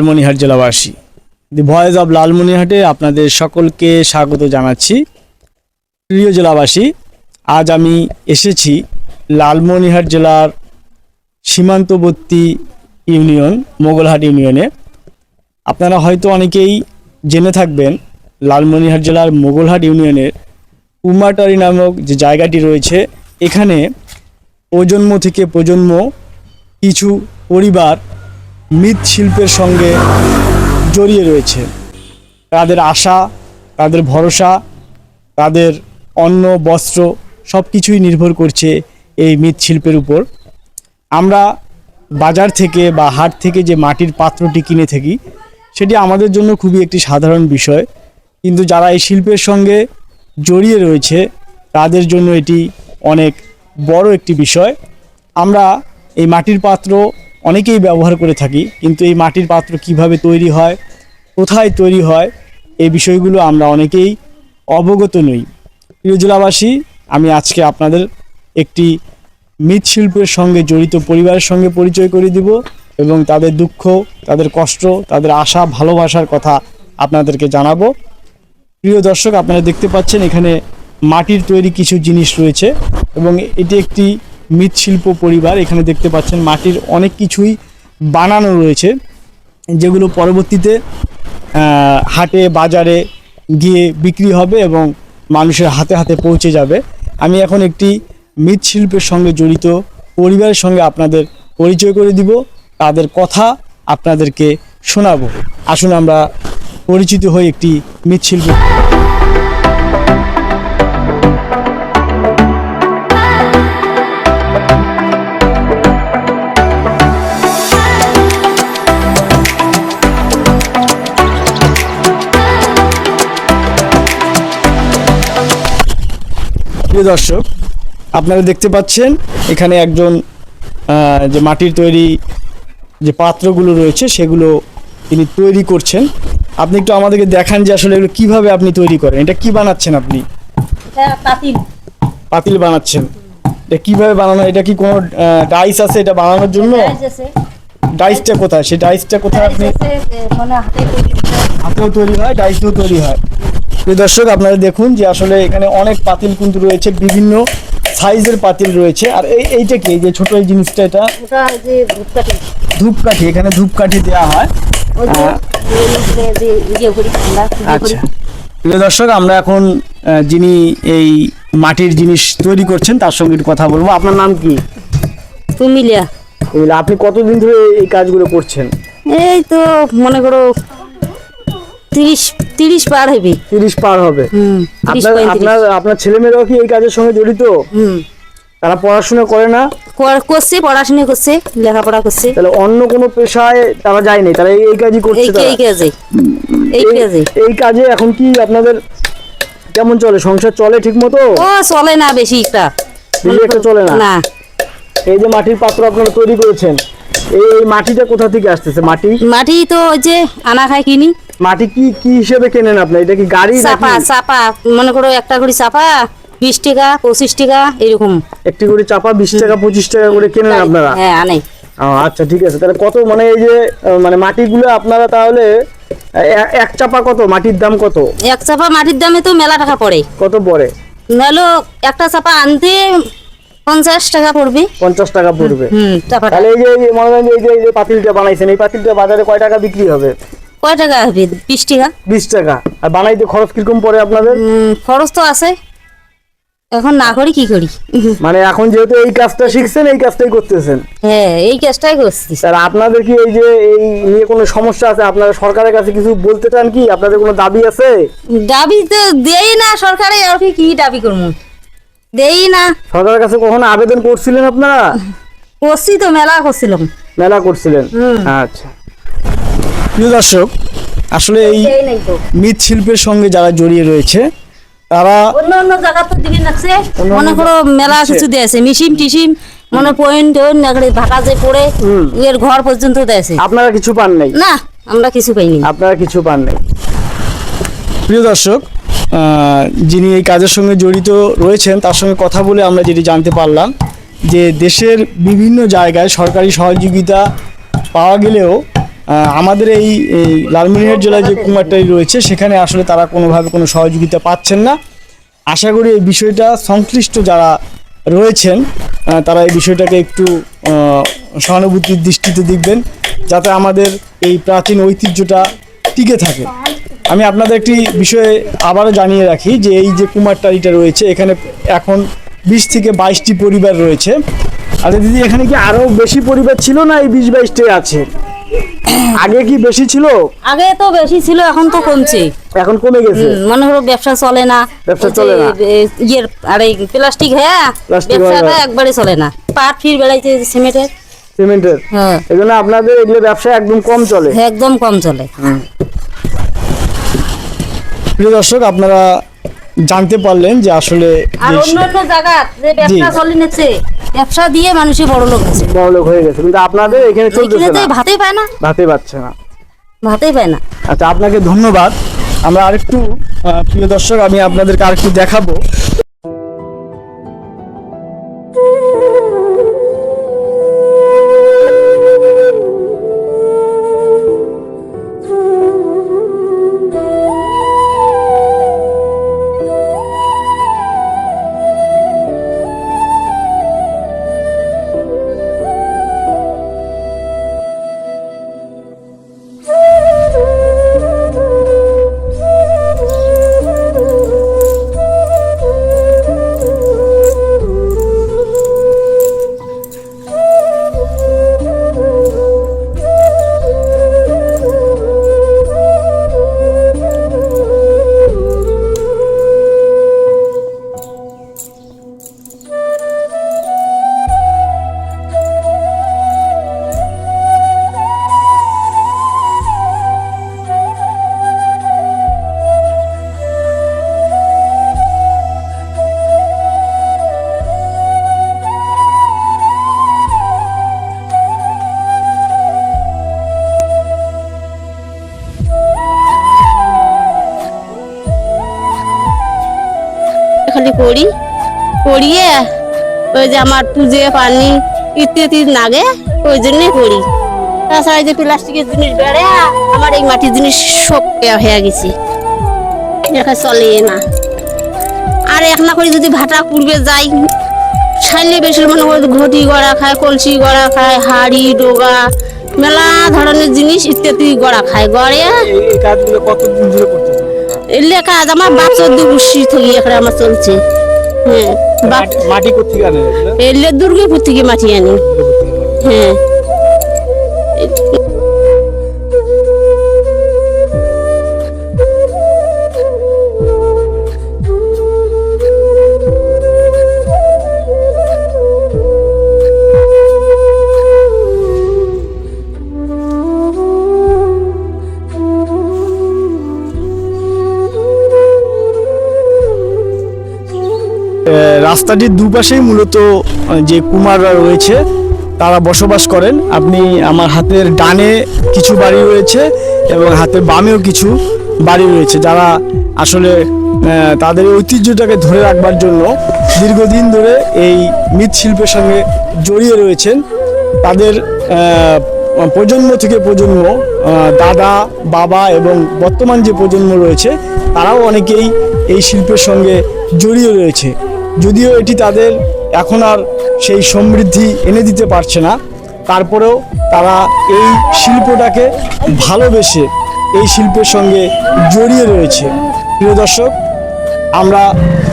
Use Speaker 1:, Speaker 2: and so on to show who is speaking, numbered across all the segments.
Speaker 1: লালমনিরহাট জেলাবাসী। The voice of লালমনিরহাটে আপনাদের সকলকে স্বাগত জানাচ্ছি। প্রিয় জেলাবাসী, আজ আমি এসেছি লালমনিরহাট জেলার সীমান্তবর্তী ইউনিয়ন, মোগলহাট ইউনিয়নে। আপনারা হয়তো অনেকেই জেনে থাকবেন, লালমনিরহাট জেলার মোগলহাট ইউনিয়নের উমাটারি নামক যে জায়গাটি রয়েছে, এখানে প্রজন্ম থেকে প্রজন্ম কিছু পরিবার মৃৎশিল্পের সঙ্গে জড়িয়ে রয়েছে। তাদের আশা, তাদের ভরসা, তাদের অন্ন, বস্ত্র সব কিছুই নির্ভর করছে এই মৃৎশিল্পের উপর। আমরা বাজার থেকে বা হাট থেকে যে মাটির পাত্রটি কিনে থাকি, সেটি আমাদের জন্য খুবই একটি সাধারণ বিষয়। কিন্তু যারা এই শিল্পের সঙ্গে জড়িয়ে রয়েছে, তাদের জন্য এটি অনেক বড় একটি বিষয়। আমরা এই মাটির পাত্র অনেকেই ব্যবহার করে থাকি, কিন্তু এই মাটির পাত্র কীভাবে তৈরি হয়, কোথায় তৈরি হয়, এই বিষয়গুলো আমরা অনেকেই অবগত নই। প্রিয় জেলাবাসী, আমি আজকে আপনাদের একটি মৃৎশিল্পের সঙ্গে জড়িত পরিবারের সঙ্গে পরিচয় করে দিব এবং তাদের দুঃখ, তাদের কষ্ট, তাদের আশা, ভালোবাসার কথা আপনাদেরকে জানাব। প্রিয় দর্শক, আপনারা দেখতে পাচ্ছেন এখানে মাটির তৈরি কিছু জিনিস রয়েছে এবং এটি একটি মৃৎশিল্প পরিবার, এখানে দেখতে পাচ্ছেন মাটির অনেক কিছুই বানানো রয়েছে, যেগুলো পরবর্তীতে হাটে, বাজারে গিয়ে বিক্রি হবে এবং মানুষের হাতে হাতে পৌঁছে যাবে। আমি এখন একটি মৃৎশিল্পের সঙ্গে জড়িত পরিবারের সঙ্গে আপনাদের পরিচয় করে দিব, তাদের কথা আপনাদেরকে শোনাবো। আসুন আমরা পরিচিত হই একটি মৃৎশিল্প প্রিয় দর্শক আপনারা দেখতে পাচ্ছেন এখানে একজন যে মাটির তৈরি যে পাত্রগুলো রয়েছে সেগুলো তিনি তৈরি করছেন। আপনি একটু আমাদেরকে দেখান যে আসলে এগুলো কীভাবে আপনি তৈরি করেন। এটা কি বানাচ্ছেন আপনি?
Speaker 2: পাতিল।
Speaker 1: পাতিল বানাচ্ছেন। এটা কীভাবে বানানো? এটা কি কোনো ডাইস আছে এটা বানানোর জন্য? ডাইসটা কোথায়? সেই ডাইসটা কোথায় আপনি
Speaker 2: মানে
Speaker 1: হাতেও তৈরি হয় ডাইসেও তৈরি হয়। দর্শক আপনারা দেখুন যে আসলে এখানে অনেক পাতিল কিন্তু রয়েছে বিভিন্ন সাইজের পাতিল রয়েছে। আর এই এইটা কি? যে ছোট এই জিনিসটা এটা?
Speaker 2: ধূপকাঠি।
Speaker 1: এখানে ধূপকাঠি দেওয়া হয়। হ্যাঁ। আচ্ছা। প্রিয় দর্শক আমরা এখন যিনি এই মাটির জিনিস তৈরি করছেন তার সঙ্গে একটু কথা বলব। আপনার নাম কি?
Speaker 2: তুমিলিয়া
Speaker 1: আপনি কতদিন ধরে এই কাজগুলো করছেন?
Speaker 2: এই তো মনে করো তিরিশ তিরিশ পার হবে।
Speaker 1: তিরিশ পার হবে। আপনার আপনার আপনার ছেলেমেয়েরাও কি এই কাজের সঙ্গে জড়িত? তারা পড়াশোনা করে না?
Speaker 2: করছে পড়াশোনা করছে লেখাপড়া করছে।
Speaker 1: তাহলে অন্য কোনো পেশায় তারা যায়নি তারা এই কাজই করছে
Speaker 2: এই কাজে এই কাজে।
Speaker 1: এই কাজে এখন কি আপনাদের কেমন চলে? সংসার চলে ঠিক মতো
Speaker 2: ও চলে না বেশি একটা।
Speaker 1: বেশি একটা চলে না?
Speaker 2: না।
Speaker 1: এই যে মাটির পাত্র আপনারা তৈরি করেছেন এই মাটিটা কোথা থেকে আসতেছে? মাটি?
Speaker 2: মাটি তো ওই যে আনা খাই কিনি।
Speaker 1: মাটি কি কি হিসেবে কেনেন আপনি? এটা কি গাড়ি
Speaker 2: চাপা চাপা। মনে করো একটা করে চাপা বিশ টাকা পঁচিশ টাকা এরকম।
Speaker 1: একটি করে চাপা বিশ টাকা পঁচিশ টাকা করে কেনেন আপনারা?
Speaker 2: হ্যাঁ আনে।
Speaker 1: আচ্ছা ঠিক আছে। তাহলে কত মানে এই যে মানে মাটিগুলো আপনারা তাহলে এক চাপা কত? মাটির দাম কত?
Speaker 2: এক চাপা মাটির দামে তো মেলা টাকা পড়ে।
Speaker 1: কত পড়ে?
Speaker 2: নাহলে একটা চাপা আনতে পঞ্চাশ টাকা পড়বে।
Speaker 1: পঞ্চাশ টাকা পড়বে। তাহলে এই যে মনে করেন যে এই যে এই যে পাতিলটা বানাইছেন এই পাতিলটা বাজারে কয় টাকা বিক্রি হবে?
Speaker 2: কয় টাকা হবে? বিশ টাকা?
Speaker 1: বিশ টাকা। আর বানাইতে খরচ কীরকম পড়ে আপনাদের?
Speaker 2: খরচ তো আছে। এখন না করি কি করি?
Speaker 1: মানে এখন যেহেতু এই কাজটা শিখছেন এই কাজটাই করতেছেন।
Speaker 2: হ্যাঁ এই কাজটাই করছি।
Speaker 1: স্যার আপনাদের কি এই যে এই নিয়ে কোনো সমস্যা আছে? আপনারা সরকারের কাছে কিছু বলতে চান কি? আপনাদের কোনো দাবি আছে?
Speaker 2: দাবি তো দেই না সরকারে আর কি দাবি করব? দেই না।
Speaker 1: সরকারের কাছে কখনো আবেদন করছিলেন আপনারা?
Speaker 2: করছি তো মেলা করছিলাম।
Speaker 1: মেলা করছিলেন। আচ্ছা। প্রিয় দর্শক আসলে এই মৃৎশিল্পের সঙ্গে যারা জড়িয়ে রয়েছে তারা
Speaker 2: অন্য অন্য জায়গা তো লাগছে মনে করো মেলা। কিছু দিয়েছে। মিশিম টিসিম মনে পয়েন্ট ভাটা যে পড়ে। এর ঘর পর্যন্ত দিয়েছে।
Speaker 1: আপনারা কিছু পান নাই?
Speaker 2: না আমরা কিছু পাইনি।
Speaker 1: আপনারা কিছু পান নাই? প্রিয় দর্শক যিনি এই কাজের সঙ্গে জড়িত রয়েছেন তার সঙ্গে কথা বলে আমরা যেটি জানতে পারলাম যে দেশের বিভিন্ন জায়গায় সরকারি সহযোগিতা পাওয়া গেলেও আমাদের এই লালমনিরহাট জেলায় যে কুমারটাই রয়েছে, সেখানে আসলে তারা কোনোভাবে কোনো সহযোগিতা পাচ্ছেন না। আশা করি এই বিষয়টা সংশ্লিষ্ট যারা রয়েছেন তারা এই বিষয়টাকে একটু সহানুভূতির দৃষ্টিতে দেখবেন, যাতে আমাদের এই প্রাচীন ঐতিহ্যটা টিকে থাকে। আমি আপনাদের একটি বিষয়ে আবারও জানিয়ে রাখি যে, এই যে কুমারটারিটা রয়েছে, এখানে এখন বিশ থেকে বাইশটি পরিবার রয়েছে। আচ্ছা দিদি, এখানে কি আরও বেশি পরিবার ছিল না এই বিশ বাইশটাই আছে? আগে কি বেশি ছিল?
Speaker 2: আগে তো বেশি ছিল এখন তো কমছে।
Speaker 1: এখন কমে গেছে?
Speaker 2: মনে হলো ব্যবসা চলে না।
Speaker 1: ব্যবসা চলে না।
Speaker 2: ইয়ের আর প্লাস্টিক হ্যাঁ ব্যবসাটা একবারে চলে না। পাট ফির বেড়াইছে সিমেন্টের।
Speaker 1: সিমেন্টের?
Speaker 2: হ্যাঁ।
Speaker 1: এই জন্য আপনাদের এগুলো ব্যবসা একদম কম চলে।
Speaker 2: একদম কম চলে।
Speaker 1: প্রিয় দর্শক আপনারা জানতে পারলেন যে আসলে
Speaker 2: আর অন্য অন্য জায়গা যে ব্যবসা চলে নিচ্ছে। ব্যবসা দিয়ে মানুষের বড় লোক আছে
Speaker 1: বড়লোক হয়ে গেছে কিন্তু আপনাদের এখানে চলতেছে না।
Speaker 2: ভাতেই পায় না?
Speaker 1: ভাতে পাচ্ছে না।
Speaker 2: ভাতেই পায় না।
Speaker 1: আচ্ছা আপনাকে ধন্যবাদ। আমরা আরেকটু প্রিয় দর্শক আমি আপনাদেরকে আরেকটু দেখাবো।
Speaker 3: খালি করি, করিয়ে ওই যে আমার পুজো, পানি ইত্যাদি লাগে, ওই জন্যে করি। তাছাড়া যে প্লাস্টিকের জিনিস বেড়ে, আমার এই মাটির জিনিস সব হয়ে গেছে। দেখা চলে না। আর এক না করে যদি ভাটা পূর্বে যাই ছাইলে বেশি মনে করে ঘটি গড়া খায়, কলসি গড়া খায়, হাড়ি, ডোগা, মেলা ধরনের জিনিস ইত্যাদি গড়া খায়। গড়ে
Speaker 1: কতদিন ধরে
Speaker 3: এলে কাজ আমার বাপ চোদ্দ বসি থেকে এখানে আমার চলছে। হ্যাঁ বাপ
Speaker 1: মাটি- মাটি কোথেকে আনে
Speaker 3: এলে দুর্গাপুর থেকে মাটি আনি। হ্যাঁ।
Speaker 1: রাস্তাটির দুপাশেই মূলত যে কুমাররা রয়েছে, তারা বসবাস করেন। আপনি আমার হাতের ডানে কিছু বাড়ি রয়েছে এবং হাতের বামেও কিছু বাড়ি রয়েছে। যারা আসলে তাদের ঐতিহ্যটাকে ধরে রাখবার জন্য দীর্ঘদিন ধরে এই মৃৎশিল্পের সঙ্গে জড়িয়ে রয়েছেন। তাদের প্রজন্ম থেকে প্রজন্ম দাদা, বাবা এবং বর্তমান যে প্রজন্ম রয়েছে, তারাও অনেকেই এই শিল্পের সঙ্গে জড়িয়ে রয়েছে। যদিও এটি তাদের এখন আর সেই সমৃদ্ধি এনে দিতে পারছে না, তারপরেও তারা এই শিল্পটাকে ভালোবেসে এই শিল্পের সঙ্গে জড়িয়ে রয়েছে। প্রিয় দর্শক, আমরা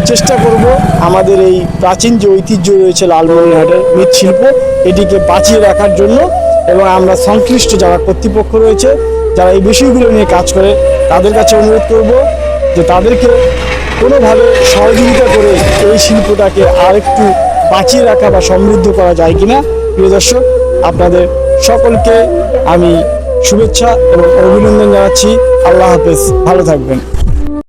Speaker 1: চেষ্টা করব আমাদের এই প্রাচীন যে ঐতিহ্য রয়েছে লালমনিরহাটের মৃৎশিল্প, এটিকে বাঁচিয়ে রাখার জন্য এবং আমরা সংশ্লিষ্ট যারা কর্তৃপক্ষ রয়েছে, যারা এই বিষয়গুলো নিয়ে কাজ করে, তাদের কাছে অনুরোধ করব যে তাদেরকে কোনোভাবে সহযোগিতা করে এই শিল্পটাকে আরেকটু বাঁচিয়ে রাখা বা সমৃদ্ধ করা যায় কিনা, প্রিয় দর্শক, আপনাদের সকলকে আমি শুভেচ্ছা এবং অভিনন্দন জানাচ্ছি। আল্লাহ হাফেজ। ভালো থাকবেন।